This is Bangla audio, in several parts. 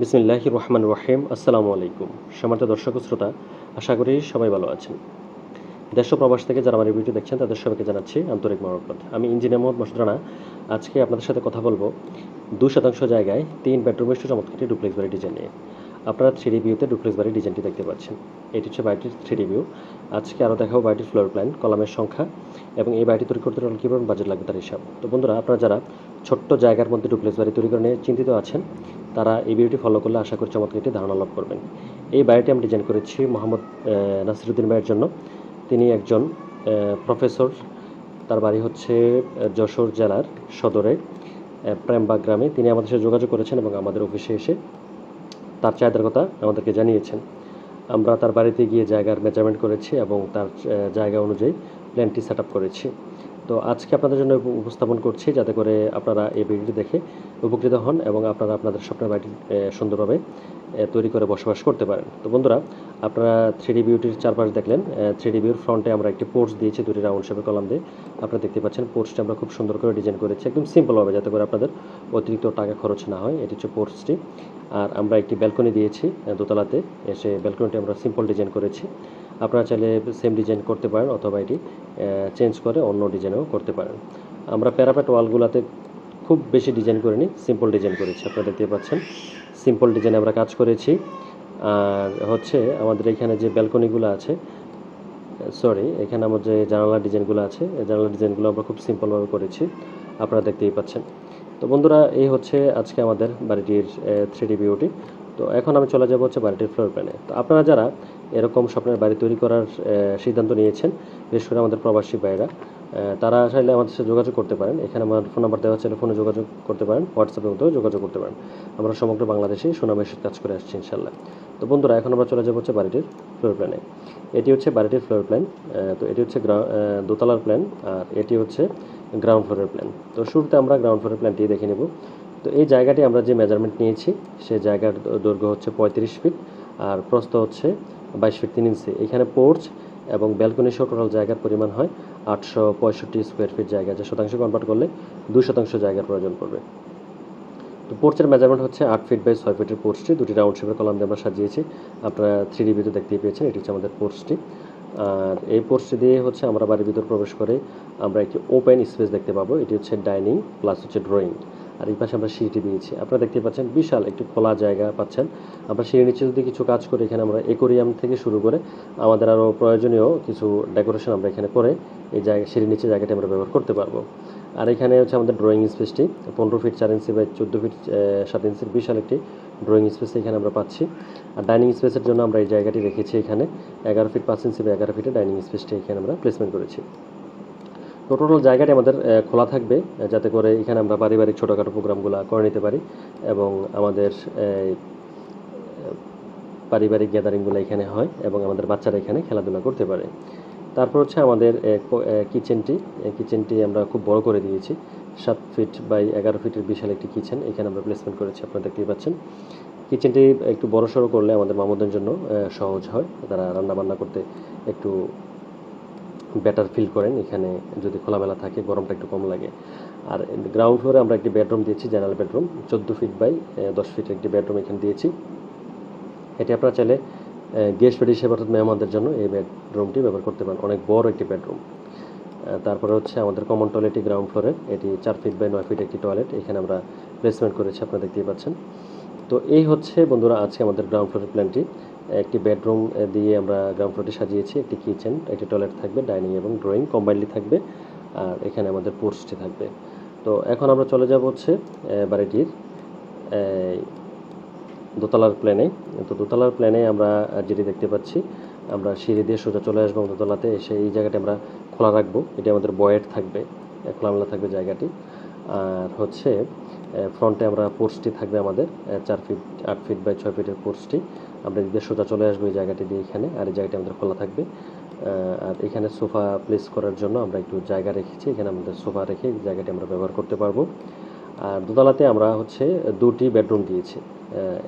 বিসমিল্লাহ রহমান রহিম। আসসালামু আলাইকুম। সমান্ত দর্শক শ্রোতা, আশা করি সবাই ভালো আছেন। দেশ প্রবাস থেকে যারা আমার ভিডিও দেখছেন, তাদের সবাইকে জানাচ্ছি আন্তরিক মরকত আমি ইঞ্জিনিয়ার মোহাম্মদ মসুদ রানা। আজকে আপনাদের সাথে কথা বলব দু শতাংশ জায়গায় তিন বেডরুমের চমৎকার একটি ডুপ্লেক্স বাড়ি ডিজাইন নিয়ে। আপনারা থ্রি ভিউতে ডুপ্লেক্স বাড়ির ডিজাইনটি দেখতে পাচ্ছেন। এটি হচ্ছে বাড়িটির থ্রি ভিউ আজকে আরও দেখাবো বাড়িটির ফ্লোর প্ল্যান কলামের সংখ্যা এবং এই বাড়িটি তৈরি করতে হলে কীভাবে বাজেট লাগবে তার হিসাব। তো বন্ধুরা, আপনারা যারা ছোট্ট জায়গার মধ্যে ডুপ্লেক্স বাড়ি তৈরি করে নিয়ে চিন্তিত আছেন, তারা এই ভিডিওটি ফলো করলে আশা করি চমৎকার একটি ধারণা লাভ করবেন। এই বাড়িটি আমি ডিজাইন করেছি মোহাম্মদ নাসিরুদ্দিন ভাইয়ের জন্য। তিনি একজন প্রফেসর তার বাড়ি হচ্ছে যশোর জেলার সদরে প্রেমবাগ গ্রামে। তিনি আমাদের সাথে যোগাযোগ করেছেন এবং আমাদের অফিসে এসে তার চাহিদার কথা আমাদেরকে জানিয়েছেন। আমরা তার বাড়িতে গিয়ে জায়গার মেজারমেন্ট করেছি এবং তার জায়গা অনুযায়ী প্ল্যানটি সেট করেছি। তো আজকে আপনাদের জন্য উপ- উপস্থাপন করছি যাতে করে আপনারা এই ভিডিওটি দেখে উপকৃত হন এবং আপনারা আপনাদের স্বপ্নের আহ, সুন্দরভাবে তৈরি করে বসবাস করতে পারেন। তো বন্ধুরা আপনারা থ্রি বিউটির চারপাশ দেখলেন। থ্রি বিউর ফ্রন্টে আমরা একটি পোর্চ দিয়েছি দুটি রাউন্ড শেপে কলাম দিয়ে। আপনারা দেখতে পাচ্ছেন পোর্চটি আমরা খুব সুন্দর করে ডিজাইন করেছি একদম সিম্পলভাবে যাতে করে আপনাদের অতিরিক্ত টাকা খরচ না হয়। এটি হচ্ছে পোর্চটি। আর আমরা একটি ব্যালকনি দিয়েছি দোতলাতে। এসে ব্যালকনিটি আমরা সিম্পল ডিজাইন করেছি। আপনারা চাইলে সেম ডিজাইন করতে পারেন অথবা এটি চেঞ্জ করে অন্য ডিজাইনেও করতে পারেন। আমরা প্যারাপেট ওয়ালগুলোতে খুব বেশি ডিজাইন করিনি সিম্পল ডিজাইন করেছি, আপনারা দেখতে পাচ্ছেন। সিম্পল ডিজাইনে আমরা কাজ করেছি। আর হচ্ছে আমাদের এখানে যে ব্যালকনিগুলো আছে সরি এখানে আমার যে জানালার ডিজাইনগুলো আছে, এই জানালার ডিজাইনগুলো আমরা খুব সিম্পলভাবে করেছি, আপনারা দেখতেই পাচ্ছেন। তো বন্ধুরা, এই হচ্ছে আজকে আমাদের বাড়িটির থ্রি ডি বিউটি তো এখন আমি চলে যাব হচ্ছে বাড়িটির ফ্লোর প্ল্যানে তো আপনারা যারা এরকম স্বপ্নের বাড়ি তৈরি করার সিদ্ধান্ত নিয়েছেন, বিশেষ করে আমাদের প্রবাসী ভাইরা তারা চাইলে আমাদের সাথে যোগাযোগ করতে পারেন। এখানে আমার ফোন নাম্বার দেওয়া আছে ফোনে যোগাযোগ করতে পারেন হোয়াটসঅ্যাপের মধ্যেও যোগাযোগ করতে পারেন। আমরা সমগ্র বাংলাদেশে সুনামের সাথে কাজ করে আসছি ইনশাল্লাহ তো বন্ধুরা, এখন আমরা চলে যাব হচ্ছে বাড়িটির ফ্লোর প্ল্যানে এটি হচ্ছে বাড়িটির ফ্লোর প্ল্যান তো এটি হচ্ছে দোতলার প্ল্যান আর এটি হচ্ছে গ্রাউন্ড ফ্লোরের প্ল্যান তো শুরুতে আমরা গ্রাউন্ড ফ্লোরের প্ল্যানটি দেখে নেব। তো এই জায়গাটি আমরা যে মেজারমেন্ট নিয়েছি সে জায়গার দৈর্ঘ্য হচ্ছে পঁয়ত্রিশ ফিট আর প্রস্থ হচ্ছে বাইশ ফিট তিন ইঞ্চি এখানে পোর্চ এবং ব্যালকনি সহ টোটাল জায়গার পরিমাণ হয় আটশো পঁয়ষট্টি স্কোয়ার ফিট জায়গা, যা শতাংশ কনভার্ট করলে দুই শতাংশ জায়গার প্রয়োজন পড়বে। তো পোর্চের মেজারমেন্ট হচ্ছে আট ফিট বাই ছয় ফিটের পোর্চটি দুটি রাউন্ড শেপের কলাম দিয়ে আমরা সাজিয়েছি। আপনারা থ্রি ডিবিতে দেখতেই পেয়েছেন, এটি হচ্ছে আমাদের পোর্চটি আর এই পোর্চটি দিয়ে হচ্ছে আমরা বাড়ির ভিতর প্রবেশ করে আমরা একটি ওপেন স্পেস দেখতে পাবো। এটি হচ্ছে ডাইনিং প্লাস হচ্ছে ড্রয়িং আর এই পাশে আমরা সিঁড়িটি দিয়েছি আপনারা দেখতে পাচ্ছেন বিশাল একটি খোলা জায়গা পাচ্ছেন। আমরা সিঁড়ির নিচে যদি কিছু কাজ করি এখানে আমরা একুরিয়াম থেকে শুরু করে আমাদের আরও প্রয়োজনীয় কিছু ডেকোরেশন আমরা এখানে করে এই জায়গা সিঁড়ির নিচে জায়গাটি আমরা ব্যবহার করতে পারব। আর এখানে হচ্ছে আমাদের ড্রয়িং স্পেসটি পনেরো ফিট চার ইঞ্চি বাই চোদ্দ ফিট সাত ইঞ্চির বিশাল একটি ড্রয়িং স্পেস এখানে আমরা পাচ্ছি। আর ডাইনিং স্পেসের জন্য আমরা এই জায়গাটি রেখেছি এখানে। এগারো ফিট পাঁচ ইঞ্চি বা এগারো ফিটে ডাইনিং স্পেসটি এখানে আমরা প্লেসমেন্ট করেছি। টোটাল জায়গাটি আমাদের খোলা থাকবে যাতে করে এখানে আমরা পারিবারিক ছোটোখাটো প্রোগ্রামগুলো করে নিতে পারি এবং আমাদের পারিবারিক গ্যাদারিংগুলো এখানে হয় এবং আমাদের বাচ্চারা এখানে খেলাধুলা করতে পারে। তারপর হচ্ছে আমাদের কিচেনটি কিচেনটি আমরা খুব বড় করে দিয়েছি, সাত ফিট বাই এগারো ফিটের বিশাল একটি কিচেন, এখানে আমরা প্লেসমেন্ট করেছি, আপনারা দেখতেই পাচ্ছেন। কিচেনটি একটু বড় সড়ো করলে আমাদের মামুদের জন্য সহজ হয়, তারা রান্না বান্না করতে একটু বেটার ফিল করেন। এখানে যদি খোলামেলা থাকে, গরমটা একটু কম লাগে। আর গ্রাউন্ড ফ্লোরে আমরা একটি বেডরুম দিয়েছি জেনারেল বেডরুম চোদ্দ ফিট বাই দশ ফিটের একটি বেডরুম এখানে দিয়েছি। এটি আপনারা চাইলে গেস্ট বেড হিসেবে অর্থাৎ মেহমানদের জন্য এই বেডরুমটি ব্যবহার করতে পারেন। অনেক বড় একটি বেডরুম তারপরে হচ্ছে আমাদের কমন টয়লেটটি গ্রাউন্ড ফ্লোরে এটি চার ফিট বাই নয় ফিট একটি টয়লেট এখানে আমরা প্লেসমেন্ট করেছি, আপনারা দেখতেই পাচ্ছেন। তো এই হচ্ছে বন্ধুরা আজকে আমাদের গ্রাউন্ড ফ্লোরের প্ল্যানটি একটি বেডরুম দিয়ে আমরা গ্রাউন্ড ফ্লোরটি সাজিয়েছি, একটি কিচেন একটি টয়লেট থাকবে ডাইনিং এবং ড্রয়িং কম্বাইনলি থাকবে, আর এখানে আমাদের পোর্চটি থাকবে। তো এখন আমরা চলে যাব হচ্ছে বাড়িটির দোতলার প্ল্যানে তো দোতলার প্ল্যানে আমরা যেটি দেখতে পাচ্ছি, আমরা সিঁড়ি দিয়ে সোজা চলে আসব দোতলাতে, এসে এই জায়গাটি আমরা খোলা রাখব। এটি আমাদের বয়েড থাকবে খোলামেলা থাকবে জায়গাটি। আর হচ্ছে ফ্রন্টে আমরা পোর্সটি থাকবে আমাদের চার ফিট আট ফিট বাই ছয় ফিটের পোর্সটি আমরা এদিকে সোজা চলে আসব এই জায়গাটি দিয়ে এখানে, আর এই জায়গাটি আমাদের খোলা থাকবে। আর এখানে সোফা প্লেস করার জন্য আমরা একটু জায়গা রেখেছি, এখানে আমাদের সোফা রেখে জায়গাটি আমরা ব্যবহার করতে পারব। আর দোতলাতে আমরা হচ্ছে দুটি বেডরুম দিয়েছি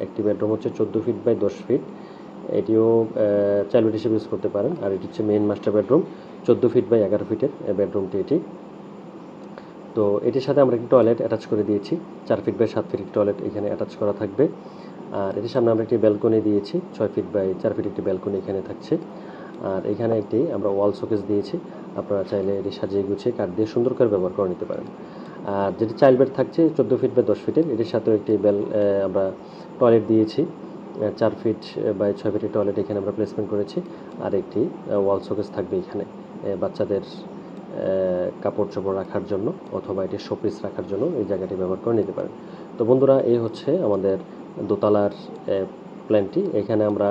একটি বেডরুম হচ্ছে চোদ্দ ফিট বাই দশ ফিট এটিও চাইল্ড হিসেবে ইউজ করতে পারেন। আর এটি হচ্ছে মেন মাস্টার বেডরুম চোদ্দ ফিট বাই এগারো ফিটের বেডরুমটি এটি। তো এটির সাথে আমরা একটি টয়লেট অ্যাটাচ করে দিয়েছি। চার ফিট বাই সাত ফিট টয়লেট এখানে অ্যাটাচ করা থাকবে। আর এটির সামনে আমরা একটি ব্যালকনি দিয়েছি। ছয় ফিট বাই চার ফিট একটি ব্যালকনি এখানে থাকছে। আর এখানে একটি আমরা ওয়াল শোকেস দিয়েছি। আপনারা চাইলে এটি সাজিয়ে গুছিয়ে কাঠ দিয়ে সুন্দর করে ব্যবহার করে নিতে পারেন। আর যেটি চাইল্ড বেড থাকছে, চোদ্দ ফিট বাই দশ ফিটের এটির সাথেও একটি বেল আমরা টয়লেট দিয়েছি। চার ফিট বাই ছয় ফিটের টয়লেট এখানে আমরা প্লেসমেন্ট করেছি। আর একটি ওয়াল শোকেস থাকবে এখানে। বাচ্চাদের কাপড় চোপড় রাখার জন্য অথবা এটি শোপিস রাখার জন্য এই জায়গাটি ব্যবহার করে নিতে পারেন। তো বন্ধুরা, এই হচ্ছে আমাদের দোতলার প্ল্যানটি এখানে আমরা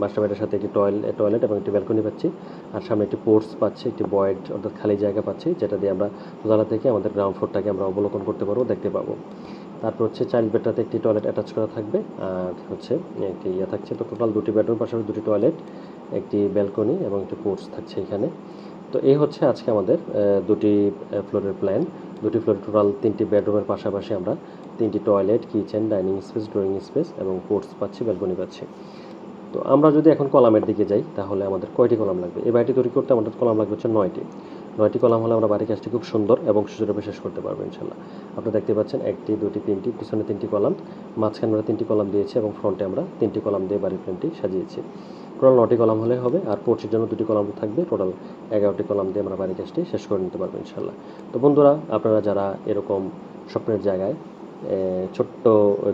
মাস্টার বেডের সাথে একটি টয়লেট টয়লেট এবং একটি ব্যালকনি পাচ্ছি। আর সামনে একটি পোর্টস পাচ্ছি, একটি বয়েড অর্থাৎ খালি জায়গা পাচ্ছি, যেটা দিয়ে আমরা দোতলা থেকে আমাদের গ্রাউন্ড ফ্লোরটাকে আমরা অবলোকন করতে পারব, দেখতে পাবো। তারপর হচ্ছে চাইল্ড বেডটাতে একটি টয়লেট অ্যাটাচ করা থাকবে। আর হচ্ছে একটি ইয়ে থাকছে। তো টোটাল দুটি বেডরুম পাশাপাশি দুটি টয়লেট একটি ব্যালকনি এবং একটি পোর্টস থাকছে এখানে। তো এই হচ্ছে আজকে আমাদের দুটি ফ্লোরের প্ল্যান দুটি ফ্লোর টোটাল তিনটি বেডরুমের পাশাপাশি আমরা তিনটি toilet kitchen dining space drawing space এবং পোর্টস পাচ্ছি ব্যালকনি পাচ্ছি। তো আমরা যদি এখন কলামের দিকে যাই, তাহলে আমাদের কয়টি কলাম লাগবে? এই বাড়িটি তৈরি করতে আমাদের কলাম লাগবে হচ্ছে নয়টি। নয়টি কলাম হলে আমরা বাড়ির কাজটি খুব সুন্দর এবং সুযোগে শেষ করতে পারব, ইনশাল্লাহ। আপনারা দেখতে পাচ্ছেন একটি, দুটি, তিনটি, পিছনে তিনটি কলাম, মাঝখানে আমরা তিনটি কলাম দিয়েছি এবং ফ্রন্টে আমরা তিনটি কলাম দিয়ে বাড়ির প্ল্যানটি সাজিয়েছি। টোটাল নটি কলাম হলে হবে, আর পোর্চের জন্য দুটি কলাম থাকবে, টোটাল এগারোটি কলাম দিয়ে আমরা বাড়ির কাজটি শেষ করে নিতে পারব, ইনশাল্লাহ। তো বন্ধুরা, আপনারা যারা এরকম স্বপ্নের জায়গায় ছোট্ট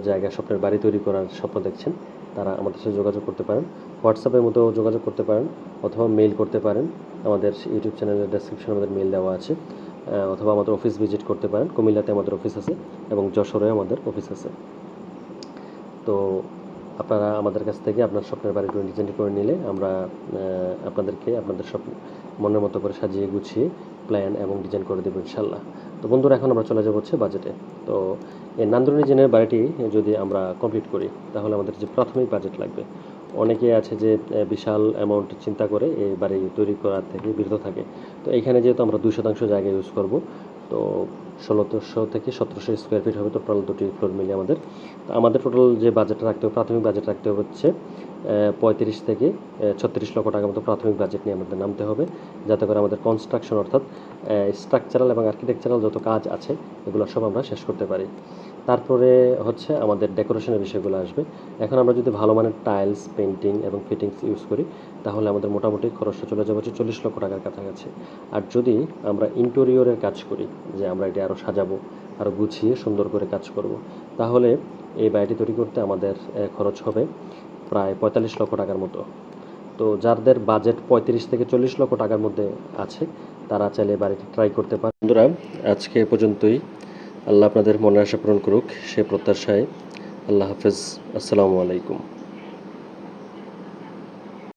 জায়গায় স্বপ্নের বাড়ি তৈরি করার স্বপ্ন দেখছেন, তারা আমাদের সাথে যোগাযোগ করতে পারেন। হোয়াটসঅ্যাপের মতো যোগাযোগ করতে পারেন অথবা মেইল করতে পারেন। আমাদের ইউটিউব চ্যানেলের ডেসক্রিপশনে আমাদের মেইল দেওয়া আছে। অথবা আমাদের অফিস ভিজিট করতে পারেন। কুমিল্লাতে আমাদের অফিস আছে এবং যশোরে আমাদের অফিস আছে। তো আপনারা আমাদের কাছ থেকে আপনার স্বপ্নের বাড়িটি ডিজাইন করে নিলে আমরা আপনাদেরকে আপনাদের স্বপ্ন, মনের মতো করে সাজিয়ে গুছিয়ে প্ল্যান এবং ডিজাইন করে দেবো ইনশাল্লাহ তো বন্ধুরা, এখন আমরা চলে যাব হচ্ছে বাজেটে তো এই নান্দনী জেনের বাড়িটি যদি আমরা কমপ্লিট করি, তাহলে আমাদের যে প্রাথমিক বাজেট লাগবে অনেকে আছে যে বিশাল অ্যামাউন্ট চিন্তা করে এই বাড়ি তৈরি করার থেকে বিরত থাকে। তো এখানে যেহেতু আমরা দুই শতাংশ জায়গা ইউজ করব, তো ষোলোশো থেকে সতেরোশো স্কোয়ার ফিট হবে টোটাল দুটি ফ্লোর মিলে আমাদের। আমাদের টোটাল যে বাজেট রাখতে হবে, প্রাথমিক বাজেট রাখতে হবে হচ্ছে পঁয়ত্রিশ থেকে ছত্রিশ লক্ষ টাকার মতো প্রাথমিক বাজেট নিয়ে আমাদের নামতে হবে। যাতে করে আমাদের কনস্ট্রাকশন অর্থাৎ স্ট্রাকচারাল এবং আর্কিটেকচারাল যত কাজ আছে, এগুলো সব আমরা শেষ করতে পারি। তারপরে হচ্ছে আমাদের ডেকোরেশনের বিষয়গুলো আসবে। এখন আমরা যদি ভালো মানের টাইলস পেন্টিং এবং ফিটিংস ইউজ করি, তাহলে আমাদের মোটামুটি খরচটা চলে যাবে হচ্ছে চল্লিশ লক্ষ টাকার কাছাকাছি। আর যদি আমরা ইন্টেরিয়রের কাজ করি, যে আমরা এটি আরও সাজাবো আরও গুছিয়ে সুন্দর করে কাজ করব। তাহলে এই বাড়িটি তৈরি করতে আমাদের খরচ হবে প্রায় পঁয়তাল্লিশ লক্ষ টাকার মতো। তো যাদের বাজেট পঁয়ত্রিশ থেকে চল্লিশ লক্ষ টাকার মধ্যে আছে, তারা চাইলে বাড়িটি ট্রাই করতে পারে বন্ধুরা, আজকে পর্যন্তই। আল্লাহ আপনাদের মনের আশা পূরণ করুক, সে প্রত্যাশায়। আল্লাহ হাফেজ। আসসালামু আলাইকুম।